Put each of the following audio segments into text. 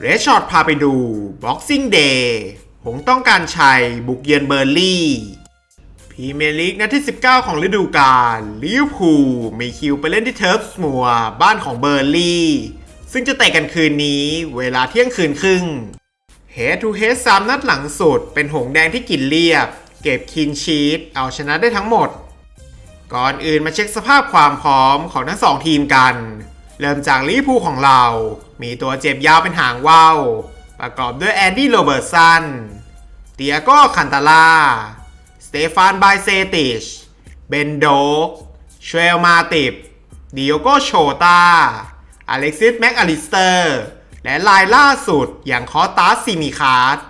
เรชช็อตพาไปดู Boxing Day หงต้องการชัยบุกเยือนเบอร์ลี่พรีเมียร์ลีกนัดที่ 19 ของฤดูกาลลิเวอร์พูลมีคิวไปเล่นที่เทิร์ฟสมัวบ้านของเบอร์ลี่ ซึ่งจะเตะกันคืนนี้เวลาเที่ยงคืนครึ่งเฮดทูเฮดสามนัดหลังสุด เป็นหงแดงที่กินเรียบ เก็บคินชีตเอาชนะได้ทั้งหมด ก่อนอื่นมาเช็คสภาพความพร้อมของทั้งสองทีมกัน เริ่มจากลิพูของเรา มีตัวเจ็บยาวเป็นหางว่าวประกอบด้วยแอนดี้โรเบิร์ตสัน เตียโก้คันตาลา สเตฟานไบเซติช เบนโดกเชลมาติบดิโอโกโชตา อเล็กซิสแม็กอลิสเตอร์ และลายล่าสุดอย่างคอตาสซิมิคาร์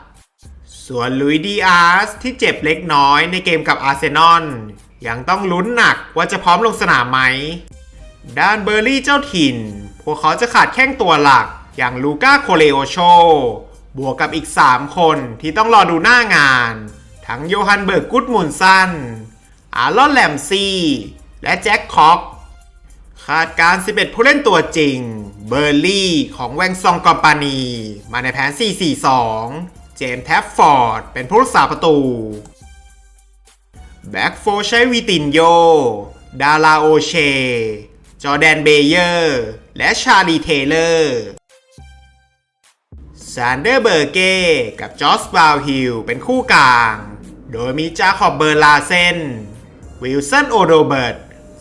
ส่วนลุยดีอาร์สที่เจ็บเล็กน้อยในเกมกับอาร์เซนอลยังต้องลุ้นหนักว่าจะพร้อมลงสนามไหม ด้านเบอร์ลี่เจ้าถิ่น พวกเขาจะขาดแข้งตัวหลักอย่างลูก้าโคเลโอโช บวกกับอีก 3 คนที่ต้องรอดูหน้างาน ทั้งโยฮันเบิร์กกุดมุนสัน อารอนแลมซี และแจ็คคอกขาดการ 11 ผู้เล่นตัวจริง เบอร์ลี่ของแวงซองกอมปานี มาในแผน 4-4-2 เจมส์แทฟฟอร์ด เป็นผู้รักษาประตู แบ็กโฟร์ใช้วิตินโย ดาราโอเช จอแดนเบเยอร์ และชาลีเทเลอร์ซานเดอร์เบอร์เก้กับจอสบาวฮิลเป็นคู่กลาง โดยมีจาขอบเบอร์ลาเซนวิลสันโอโดเบิร์ต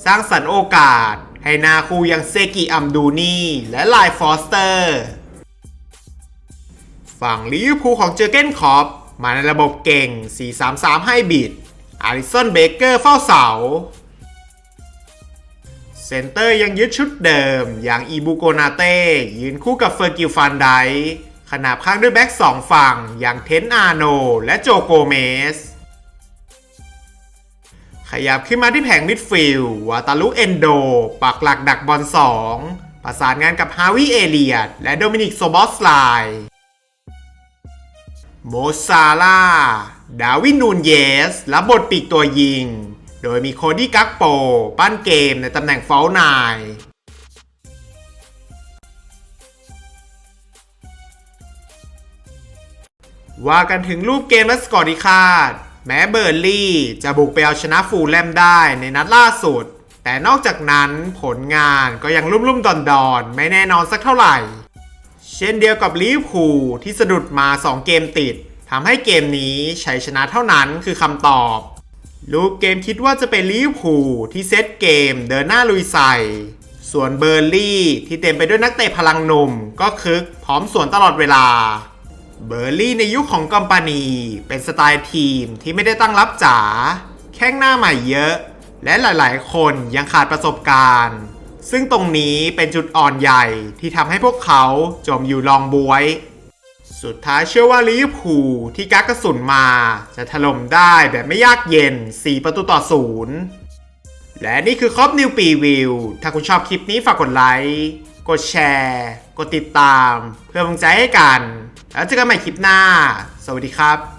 สร้างสรรค์โอกาส ให้นาคูยังเซกิอัมดูนีและไลฟอสเตอร์ ฝั่งลิเวอร์พูลของเจอเกนคอปมาในระบบเก่ง 4-3-3 ให้บิดอาริสันเบเกอร์เฝ้าเสา เซนเตอร์ยังยึดชุดเดิม อย่างอีบูโกนาเต้ยืนคู่กับเฟอร์กิลฟันไดขนาบข้างด้วยแบ็กสองฝั่ง อย่างเทนอาโน และโจโกเมส ขยับขึ้นมาที่แผงมิดฟิลด์วาตาลุเอนโด ปักหลักดักบอลสองประสานงานกับฮาวิเอเลียด และโดมินิกโซบอสไลโมซาลาดาวินนูนเยสและบทปีกตัวยิง โดยมีโคดี้กักโป ปั้นเกมในตำแหน่งเฟลนายว่ากันถึงรูปเกมและสกอร์ที่คาด แม้เบอร์ลี่จะบุกไปเอาชนะฟูลแลมได้ในนัดล่าสุด แต่นอกจากนั้นผลงานก็ยังลุ่มๆดอนๆ ไม่แน่นอนสักเท่าไหร่ เช่นเดียวกับลิเวอร์พูลที่สะดุดมา 2 เกมติดทำให้เกมนี้ชัยชนะเท่านั้นคือคำตอบ ลูกเกมคิดว่าจะเป็นลิเวอร์พูลที่เซตเกมเดินหน้าลุยใส่ ส่วนเบอร์ลี่ที่เต็มไปด้วยนักเตะพลังหนุ่มก็คึกพร้อมสวนตลอดเวลา เบอร์ลี่ในยุคของกัมปานีเป็นสไตล์ทีมที่ไม่ได้ตั้งรับจ๋า แข้งหน้าใหม่เยอะ และหลายๆ คนยังขาดประสบการณ์ ซึ่งตรงนี้เป็นจุดอ่อนใหญ่ที่ทำให้พวกเขาจมอยู่ลองบวย สุดท้ายเชื่อว่าลิเวอร์พูลที่กักกระสุนมา จะถล่มได้แบบไม่ยากเย็น 4 ประตูต่อศูนย์และนี่คือครอบนิวปีวิว ถ้าคุณชอบคลิปนี้ฝากกดไลค์ กดแชร์ กดติดตาม เพื่อเป็นกำลังใจให้กัน แล้วเจอกันใหม่คลิปหน้า สวัสดีครับ